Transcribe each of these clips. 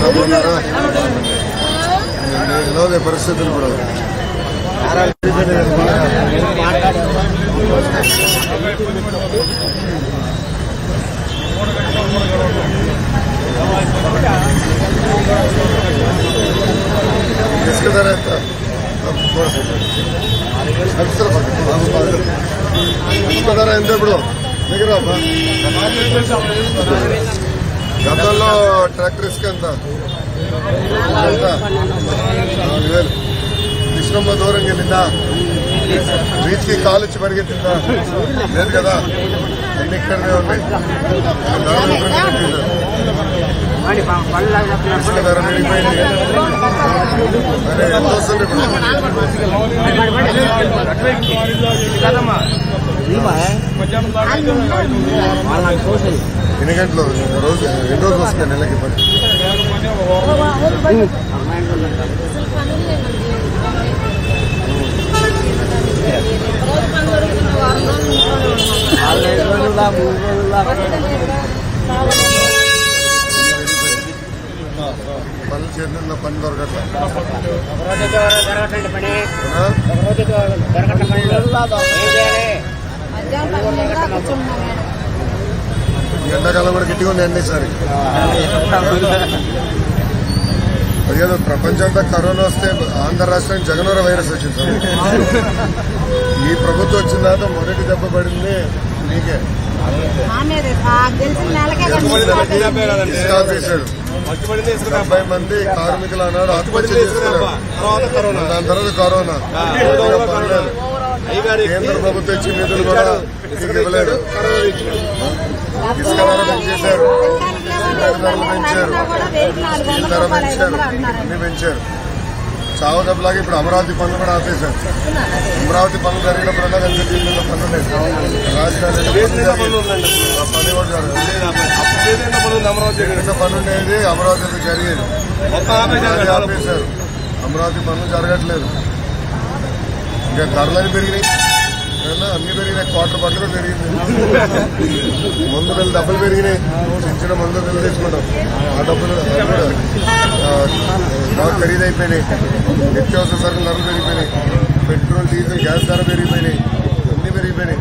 బాగున్నారా పరిస్థితులు కూడా. ఇసుక ధర ఎంత? ఇసుక ధర ఎంత ఇప్పుడు? గతంలో ట్రాక్టర్ ఇసుక ఎంత? నాలుగు వేలు. కృష్ణమ్మ దూరం వెళ్ళిందా వీటికి కాలు ఇచ్చి పరిగెత్తిందా? లేదు కదా. అన్ని ఇక్కడనే ఉన్నాయి. ఇసుక ధర పెరిగిపోయింది. అరే ఎంత వస్తుంది ఇప్పుడు? ఎన్ని గంటలు రోజు ఎన్ని రోజులు వస్తాయి నెలకి పని పనులు చేతుల్లో పని దొరకట్లా ఎండాకాలం కూడా గట్టిగా ఉంది అండి ఈసారి అదేదో ప్రపంచం అంతా కరోనా వస్తే ఆంధ్ర రాష్ట్రానికి జగనూర వైరస్ వచ్చింది సార్. ఈ ప్రభుత్వం వచ్చిన తర్వాత మొదటి దెబ్బ పడింది మీకే. తెలిసిన డెబ్బై మంది కార్మికులు అన్నాడు ఆత్మహత్య చేసుకున్నారు దాని తర్వాత కరోనా. కేంద్ర ప్రభుత్వం ఇచ్చిన నిధులు కూడా ఇవ్వలేదు. ఇసుక ధర పెంచేశారు. సిలిండర్ ధరలు పెంచారు. ధర పెంచారు. అన్ని ఇప్పుడు అమరావతి పనులు కూడా ఆపేశారు. అమరావతి పనులు జరిగినప్పుడల్లా కలిసి ఢిల్లీలో పనులు లేదు రాజధానిలో పనులు ఉండేది అమరావతిలో జరిగేది. ఆపేశారు. అమరావతి పనులు జరగట్లేదు. ఇంకా ధరలు పెరిగినాయి. అన్ని పెరిగినాయి క్వార్టర్ పండుగ పెరిగింది మందు బిల్లు డబ్బులు పెరిగినాయి. చిన్న మందు బిల్లు తెచ్చుకుంటాం. ఆ డబ్బులు కూడా బాగా ఖరీదైపోయినాయి. నిత్యావసర సరుకులు ధరలు పెరిగిపోయినాయి. పెట్రోల్ డీజిల్ గ్యాస్ ధర పెరిగిపోయినాయి. అన్ని పెరిగిపోయినాయి.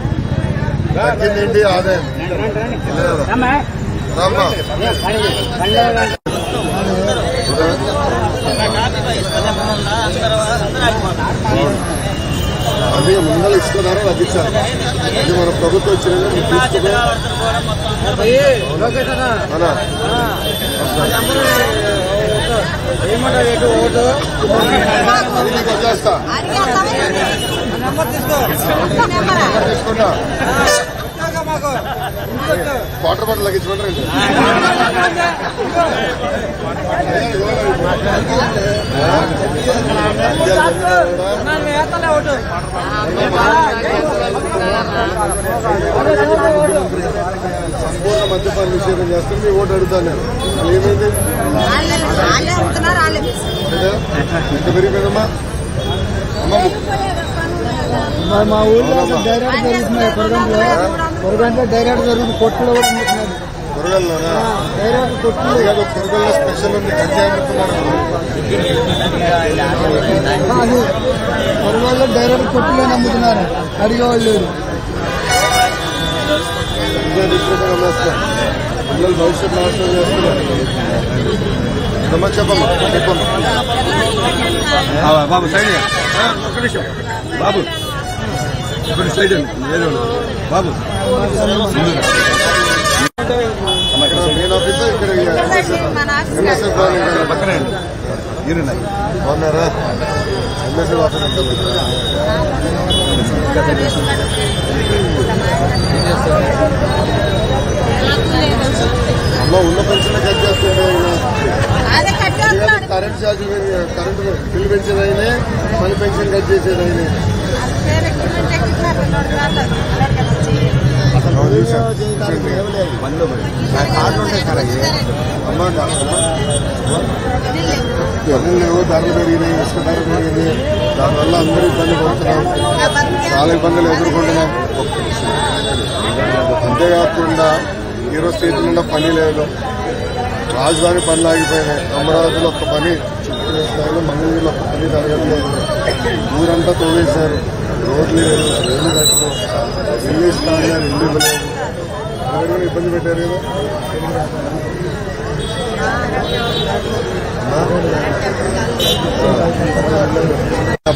తగ్గింది ఏంటి ఆదాయం? రామ్మా. అది ముందర ఇసుక ధర తగ్గించాలి అది మన ప్రభుత్వం వచ్చిన తీసుకుంటా. వాటర్ బాటిల్ తగ్గించమంటారు సంపూర్ణ మద్యపాన నిషేధం చేస్తే మీ ఓటు అడుగుతాను నేను. ఏమైంది? ఎంత పెరిగిపోయిందమ్మా అమ్మ. మా ఊళ్ళో డైరెక్ట్ కొరగంట్లో డైరెక్ట్ జరుగుతుంది కొట్టులో కూడా ఉంటున్నాడు కూరగాయల్లోనా డైరెక్ట్ కూరగాయల్లో స్పెషల్ ఉంది కంచి అమ్ముతున్నారు అది. కొరగాల్లో డైరెక్ట్ కొట్టులో నమ్ముతున్నారు అడిగేవాళ్ళు లేరు. పిల్లలు భవిష్యత్తు నాశనం చేస్తున్నారు. అమ్మా చెప్పమ్మా? చెప్పమ్మా. బాబు సైడ్ ఒక్క నిమిషం. బాబు ఇప్పుడు సైడ్ లేదు బాబు. పక్కనే బాగున్నారా ఆఫీస్ ఎంత అమ్మ ఉన్న పెన్షన్ కట్ చేస్తుంటే కరెంట్ ఛార్జ్ కరెంట్ బిల్ పెంచేది అయినే మళ్ళీ పెన్షన్ కట్ చేసేది అయినే లేవు ధరలు పెరిగినాయి ఇసుక ధర పెరిగింది దానివల్ల అందరూ ఇబ్బంది పడుతున్నాం చాలా ఇబ్బందులు ఎదుర్కొంటున్నాం అంతేకాకుండా ఈరోజు చేతి నిండా పని లేదు రాజధాని పనులు ఆగిపోయినాయి అమరావతిలో ఒక పని చిత్తూరు స్థాయిలో మంగళగిరిలో ఒక పని జరగట్లేదు ఊరంతా తోవేశారు రోడ్లు లేదు రైలు కట్టు ఇల్లు ఇవ్వలేదు. ఎవరైనా ఇబ్బంది పెట్టారు కదా?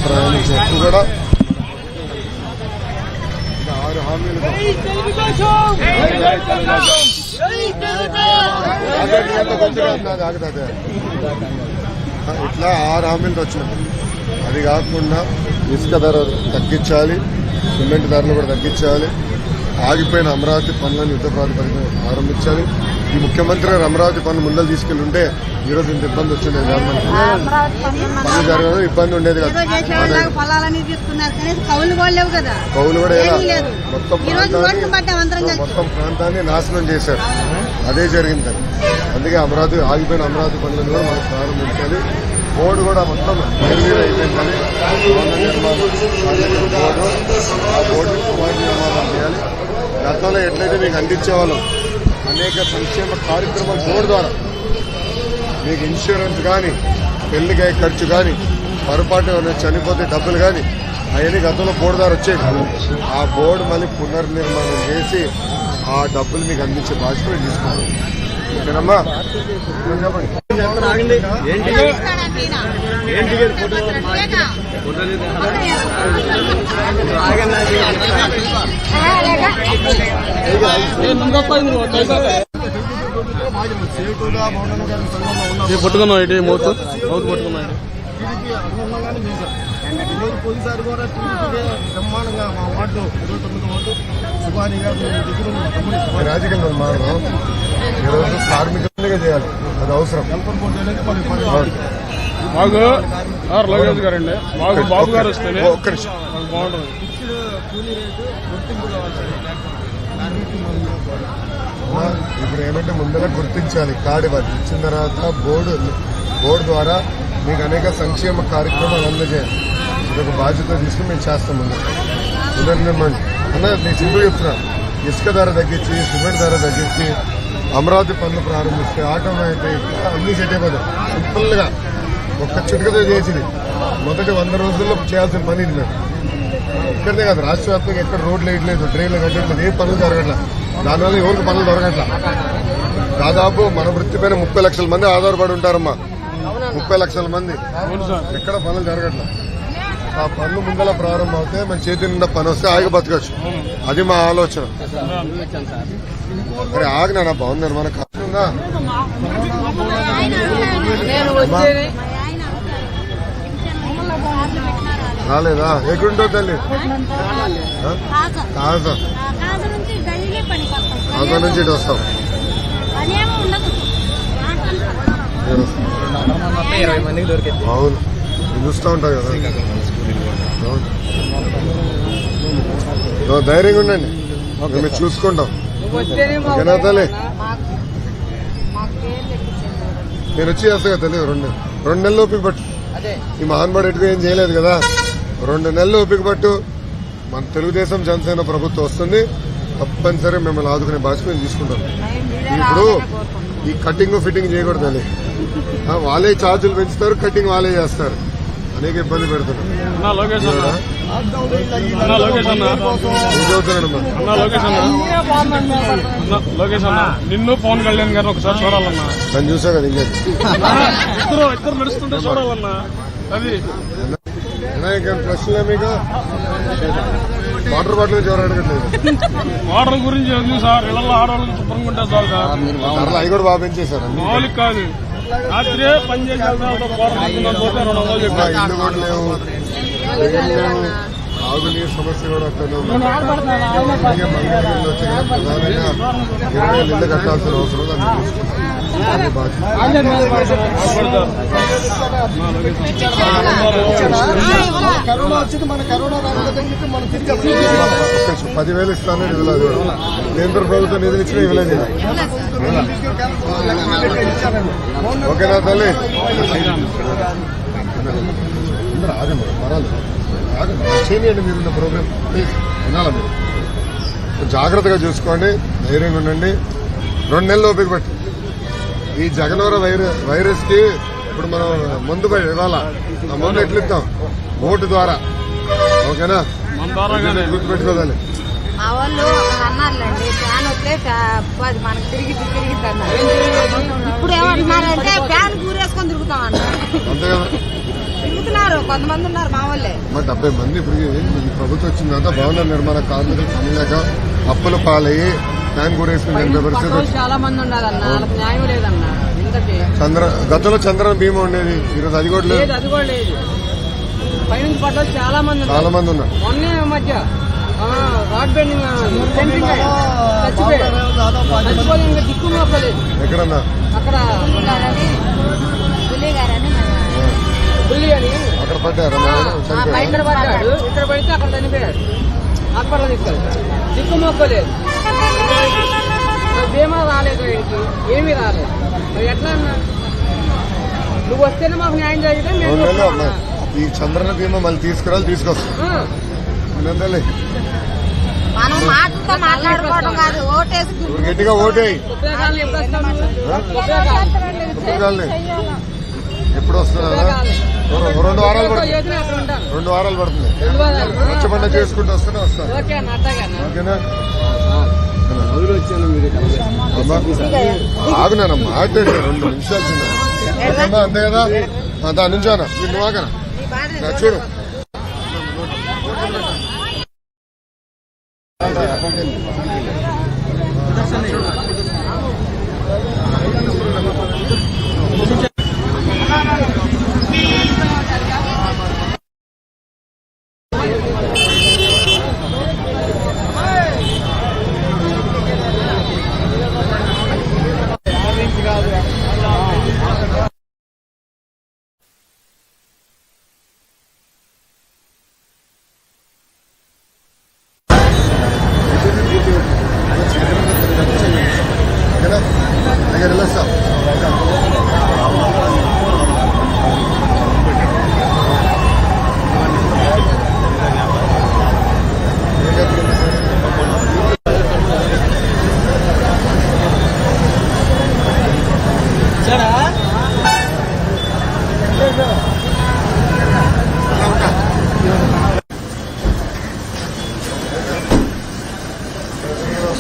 ప్రయాణించే కూడా ఆరు హామీలు ఆగుతుంది. ఇట్లా ఆరు హామీలు వచ్చినాయి అది కాకుండా ఇసుక ధర తగ్గించాలి సిమెంట్ ధరలు కూడా తగ్గించాలి. ఆగిపోయిన అమరావతి పనులను యుద్ధ ప్రాతిపదికన ప్రారంభించాలి ఈ ముఖ్యమంత్రి గారు అమరావతి పనులు ముందలు ఉంటే ఈ రోజు ఇంత ఇబ్బంది వచ్చింది పనులు జరగడం ఇబ్బంది ఉండేది కదా. కౌలు కూడా ప్రాంతాన్ని- మొత్తం ప్రాంతాన్ని నాశనం చేశారు. అదే జరిగింది. అందుకే అమరావతి ఆగిపోయిన అమరావతి పనులను కూడా మనం ప్రారంభించాలి. బోర్డు కూడా మొత్తం నిర్వీర్యం అయిపోయిందని బోర్డు ఆ బోర్డు నిర్మాణం చేయాలి గతంలో ఎట్లయితే మీకు అందించేవాళ్ళం అనేక సంక్షేమ కార్యక్రమాలు బోర్డు ద్వారా మీకు ఇన్సూరెన్స్ కానీ పెళ్ళికి అయ్యే ఖర్చు కానీ పొరపాటు చనిపోతే డబ్బులు కానీ అవన్నీ గతంలో బోర్డు ద్వారా వచ్చేవి. ఆ బోర్డు మళ్ళీ పునర్నిర్మాణం చేసి ఆ డబ్బులు మీకు అందించే బాధ్యత మేము తీసుకుంటాం పట్టుకున్నాం ఇటు మౌత్. మౌత్ పట్టుకున్నాం పోయినసారి కూడా బ్రహ్మాండంగా మా వార్డు ఇరవై తొమ్మిది వార్డు సుబాని గారు మీ దగ్గర ఉన్న మా తమ్ముడు సుబాని రాజకీయ నిర్మాణం ఈరోజు కార్మికులుగా చేయాలి. అది అవసరం. మాకు ఆర్ గారు అండి మాకు బాబు గారు బాగుంటుంది. అమ్మా, ఇప్పుడు ఏమంటే ముందర గుర్తించాలి. కార్డు ఇవ్వాలి. ఇచ్చిన తర్వాత బోర్డు బోర్డు ద్వారా మీకు అనేక సంక్షేమ కార్యక్రమాలు అందజేయాలి. ఇది ఒక బాధ్యత తీసుకుని మేము చేస్తాం ముందు. పునర్నిర్మాణం అన్న నేను సింపుల్ చెప్తున్నా. ఇసుక ధర తగ్గించి సిమెంట్ ధర తగ్గించి అమరావతి పనులు ప్రారంభిస్తే ఆటోమేటిక్ అన్ని సెట్ అయిపోతాయి. సింపుల్గా ఒక్క చిటికతో చేసింది. మొదటి వంద రోజుల్లో చేయాల్సిన పని ఇది మేము ఇక్కడనే కాదు రాష్ట్ర వ్యాప్తంగా ఎక్కడ రోడ్లు వేయట్లేదు డ్రైన్లు కట్టట్లేదు ఏ పనులు జరగట్లేదు దానివల్ల ఎవరికి పనులు దొరకట్లా. దాదాపు మన వృత్తిపైన ముప్పై లక్షల మంది ఆధారపడి ఉంటారమ్మా. ముప్పై లక్షల మంది. ఎక్కడ పనులు జరగట్లా. ఆ పనులు ముందల ప్రారంభం అవుతే మన చేతి నిండా పని వస్తే ఆగి బతకచ్చు. అది మా ఆలోచన. మరి ఆగినా బాగుంది మన కాకుండా రాలేదా? ఎక్కడుంటో తల్లి? కాజా. నుంచి కాజా ఇటు వస్తాం అవును. చూస్తూ ఉంటావు కదా. ధైర్యంగా ఉండండి. మీరు చూసుకుంటాం. ఓకేనా తల్లి? నేను వచ్చి చేస్తా కదా తల్లి రెండు రెండు నెలలు ఓపిక పట్టు. ఈ మహాన్బాడు ఎటుగా ఏం చేయలేదు కదా. రెండు నెలలు ఓపిక పట్టు. మన తెలుగుదేశం జనసేన ప్రభుత్వం వస్తుంది. తప్పనిసరి మిమ్మల్ని ఆదుకునే బాధ్యత మేము తీసుకుంటాం. ఇప్పుడు ఈ కటింగ్ ఫిట్టింగ్ చేయకూడదు వాళ్ళే ఛార్జీలు పెంచుతారు కటింగ్ వాళ్ళే చేస్తారు. అనేక ఇబ్బంది అన్న నిన్ను పవన్ కళ్యాణ్ గారిని ఒకసారి చూడాలన్నా. నన్ను చూసా కదా ఇంకేం ఇద్దరు ఇద్దరు నడుస్తుంటే చూడాలన్నా. అది. మీకు వాటర్ బాటిల్ ఎవరు అడగట్లేదు? వాటర్ గురించి సార్ ఇళ్ళల్లో ఆడవాళ్ళకి శుభ్రంగా ఉంటే చాలు సార్ అవి కూడా బాగా పెంచేశారు. మామూలు కాదు. రాత్రే పని చేసి వెళ్తా వాటర్ తీసుకున్నాను పోతే రెండు వందలు ఇంకా చెప్పాను ఇల్లు కూడా లేవు. ఆగునీరు సమస్య కూడా ప్రధానంగా ఇరవై ఇల్లు కట్టాల్సిన అవసరం కరోనా వచ్చింది మన కరోనా రాకపోతే మనం తిరిగి పదివేలు ఇస్తాను ఇవ్వలేదు కేంద్ర ప్రభుత్వం నిధులు ఇచ్చిన ఇవ్వలేదు ఓకేనా తల్లి? అందరూ ఆగండి. పర్వాలేదు ఆగండి. చేయండి మీరు ప్రోగ్రామ్ ప్లీజ్ వినాలా మీరు? జాగ్రత్తగా చూసుకోండి ధైర్యంగా ఉండండి. రెండు నెలలు ఓపిక ఈ జగనవర వైరస్ వైరస్కి ఇప్పుడు మనం మందు పై- ఇవ్వాలా? ఆ మందు ఎట్లు ఇద్దాం? ఓటు ద్వారా. ఓకేనా? గుర్తుపెట్టుకోవాలి మా వాళ్ళు అక్కడ అన్నారులేండి ఫ్యాన్ వస్తే ఫ్యా- అది మనకి తిరిగి తిరిగి అన్నారు. ఇప్పుడు ఏమంటున్నారంటే ఫ్యాన్ కూరేసుకొని తిరుగుతాం అన్నారు అంతే కదా తిరుగుతున్నారు కొంతమంది ఉన్నారు మా వాళ్ళే. మా డెబ్బై మంది ఇప్పుడు ఈ ప్రభుత్వం వచ్చిందంతా భవన నిర్మాణ కార్మికులు పనిలేక అప్పుల పాలయ్యి ఫ్యాన్ కూరేసుకుని. చాలా మంది ఉండాలన్న వాళ్ళకి న్యాయం లేదన్న. చంద్ర గతంలో చంద్రన బీమా ఉండేది. ఈరోజు అది కూడా లేదు. లేదు అది కూడా లేదు. పైనుంచి పడ్డోళ్ళు చాలా మంది ఉన్నారు. చాలా మంది ఉన్నారు. మొన్నే మధ్య ఆ, రాడ్ బెండింగ్ సెంట్రింగ్ చచ్చిపోయాడు చచ్చిపోయి ఇంకా దిక్కు మొక్కలేదు ఎక్కడన్నా? అక్కడ బుల్లి అని అక్కడ పడ్డారు. చనిపోయారు. ఇక్కడ పడ్డాడు. ఇక్కడ పడితే అక్కడ చనిపోయాడు హాస్పిటల్ తీసుకెళ్తాడు దిక్కు మొక్కలేదు బీమా రాలేదు ఆయనకి ఏమీ రాలేదు. మరి ఎట్లా అన్నా? నువ్వు వస్తేనే మాకు న్యాయం జరిగితే మేము. ఈ చంద్రన బీమా మళ్ళీ తీసుకురాలి తీసుకొస్తాం. మనం మాటలతో మాట్లాడుకోవడం కాదు గట్టిగా ఓటేయి. ఉపయోగాలు ఎప్పుడు వస్తున్నా. రెండు వారాలు పడుతుంది. రెండు వారాలు పడుతుంది. రెండు వారాలు. రచ్చబండ చేసుకుంటూ వస్తూనే వస్తాను. ఓకేనా? ఆగునా మాట్లాడి. రెండు నిమిషాలు అంతే కదా? ఆ, దా నుంచోనా? నువ్వు ఆగనా చూడు.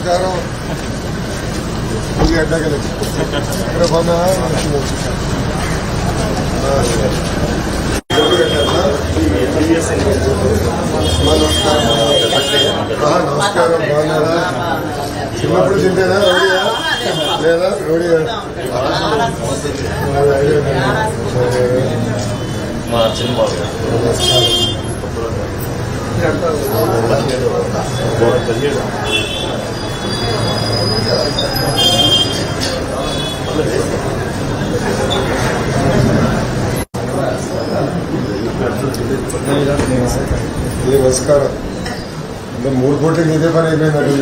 నమస్కారం ఇది అడ్డగలి ఇక్కడ బాగున్నా నమస్కారం బాగున్నారా చిన్నప్పుడు తింటేనా రౌడియా లేదా రౌడియా మా చిన్నబాబు పదిహేడు ఇది నమస్కారం ఇంకా మూడు కోట్లకి ఇదే పని అయిపోయిందండి